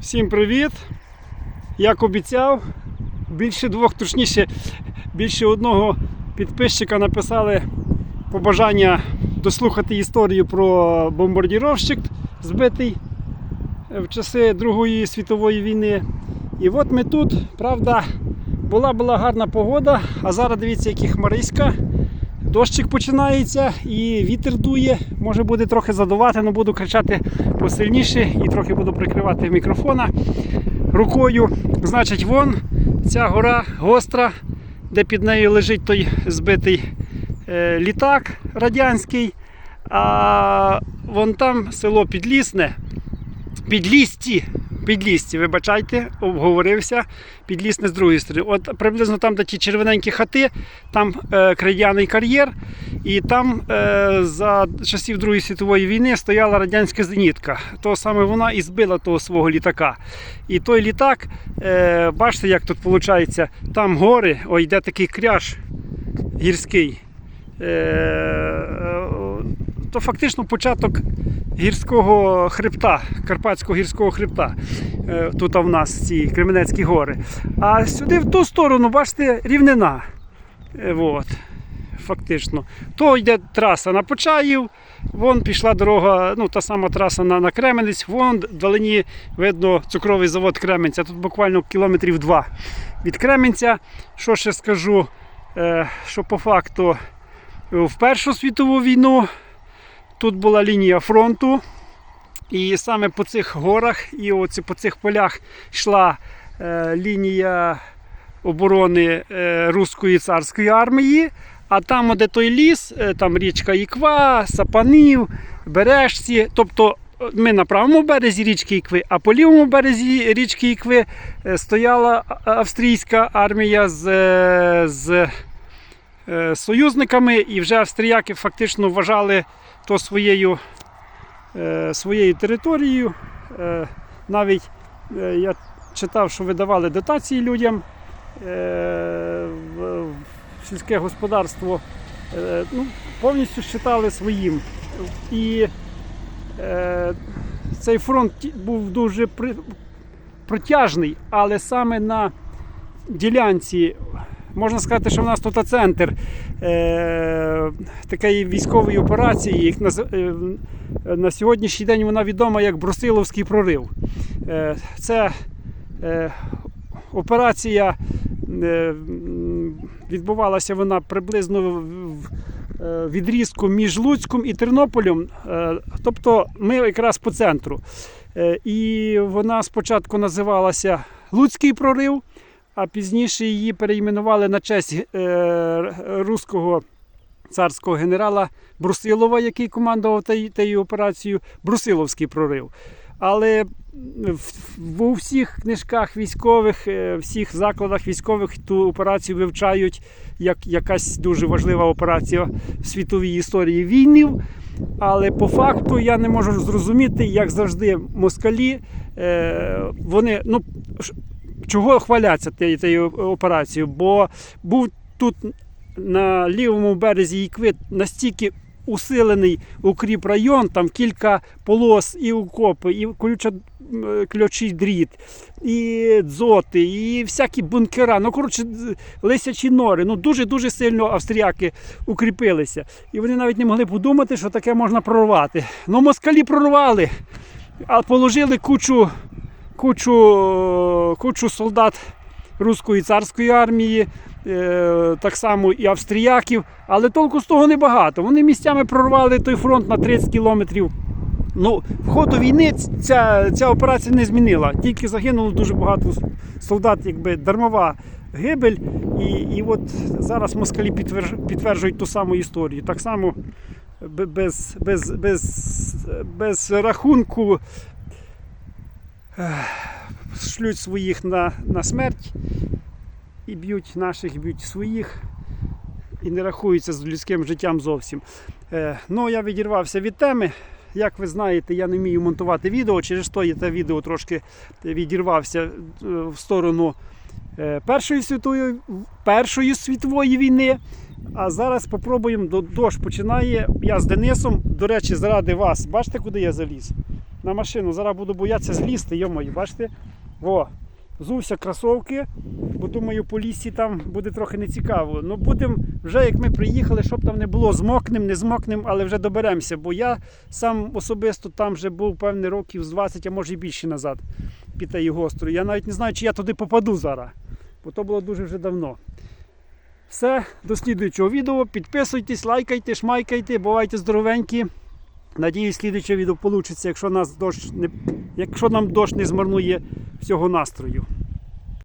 Всім привіт! Як обіцяв, більше двох, точніше, більше одного підписчика написали побажання дослухати історію про бомбардіровщик, збитий в часи Другої світової війни. І от ми тут, правда, була була гарна погода, а зараз дивіться, які хмариська. Дощик починається і вітер дує. Може буде трохи задувати, але буду кричати посильніше і трохи буду прикривати мікрофона рукою. Значить, вон ця гора гостра, де під нею лежить той збитий е, літак радянський. А вон там село Підлісне. Підлісті. Підлісті, вибачайте, обговорився. Підлісне з другої сторони. От приблизно там, де ті червоненькі хати, там е, крейдяний кар'єр, і там е, за часів Другої світової війни стояла радянська зенітка. То саме вона і збила того свого літака. І той літак, е, бачите, як тут виходить, там гори, ой, йде такий кряж гірський. Е, то фактично початок гірського хребта, Карпатського гірського хребта. Е, Тут в нас ці Кременецькі гори. А сюди в ту сторону, бачите, рівнина. Е, От, фактично. То йде траса на Почаїв, вон пішла дорога, ну та сама траса на, на Кременець, вон вдалині видно цукровий завод Кременця. Тут буквально кілометрів два від Кременця. Що ще скажу, е, що по факту в Першу світову війну тут була лінія фронту. І саме по цих горах і оці, по цих полях йшла е, лінія оборони е, Руської царської армії. А там, де той ліс, е, там річка Іква, Сапанів, Бережці. Тобто е, ми на правому березі річки Ікви, а по лівому березі річки Ікви е, стояла австрійська армія з, з союзниками, і вже австріяки фактично вважали то своєю, е, своєю територією. Е, навіть е, я читав, що видавали дотації людям е, в, сільське господарство. Е, ну, повністю вважали своїм. І е, цей фронт був дуже протяжний, але саме на ділянці можна сказати, що в нас тут центр е, такої військової операції, як на, е, на сьогоднішній день вона відома як Брусиловський прорив. Е, це е, операція е, відбувалася вона приблизно в, е, відрізку між Луцьком і Тернополем. Е, тобто ми якраз по центру. Е, і вона спочатку називалася Луцький прорив а пізніше її перейменували на честь е, руського царського генерала Брусилова, який командував тією операцією, Брусиловський прорив. Але в, в, у всіх книжках військових, е, всіх закладах військових ту операцію вивчають як якась дуже важлива операція в світовій історії війнів. Але по факту я не можу зрозуміти, як завжди, москалі, е, вони, ну, чого хваляться тією операцією, бо був тут на лівому березі Ікви настільки усилений укріп район, там кілька полос і укопи, і колюча м, ключий дріт, і дзоти, і всякі бункера. Ну, коротше, лисячі нори. Ну, дуже-дуже сильно австріяки укріпилися. І вони навіть не могли подумати, що таке можна прорвати. Ну, москалі прорвали, а положили кучу кучу, кучу солдат руської царської армії, е, так само і австріяків, але толку з того небагато. Вони місцями прорвали той фронт на 30 кілометрів. Ну, в ходу війни ця, ця операція не змінила. Тільки загинуло дуже багато солдат, якби дармова гибель. І, і от зараз москалі підтверджують ту саму історію. Так само без, без, без, без рахунку шлють своїх на, на смерть і б'ють наших, б'ють своїх, і не рахуються з людським життям зовсім. Е, ну, я відірвався від теми. Як ви знаєте, я не вмію монтувати відео, через то я те відео трошки відірвався е, в сторону е, Першої світової, Першої світової війни. А зараз спробуємо, до- дощ починає. Я з Денисом, до речі, заради вас. Бачите, куди я заліз? На машину. Зараз буду боятися злізти, йомаю, бачите? О, зувся кросовки, бо думаю, по лісі там буде трохи нецікаво. Ну будемо вже як ми приїхали, щоб там не було, змокнем, не змокнем, але вже доберемося. Бо я сам особисто там вже був певний років з 20, а може і більше назад під тією гострою. Я навіть не знаю, чи я туди попаду зараз, бо то було дуже вже давно. Все, до слідуючого відео. Підписуйтесь, лайкайте, шмайкайте, бувайте здоровенькі. Надіюсь, слідуюче відео вийде, якщо, нас дощ не, якщо нам дощ не змарнує всього настрою.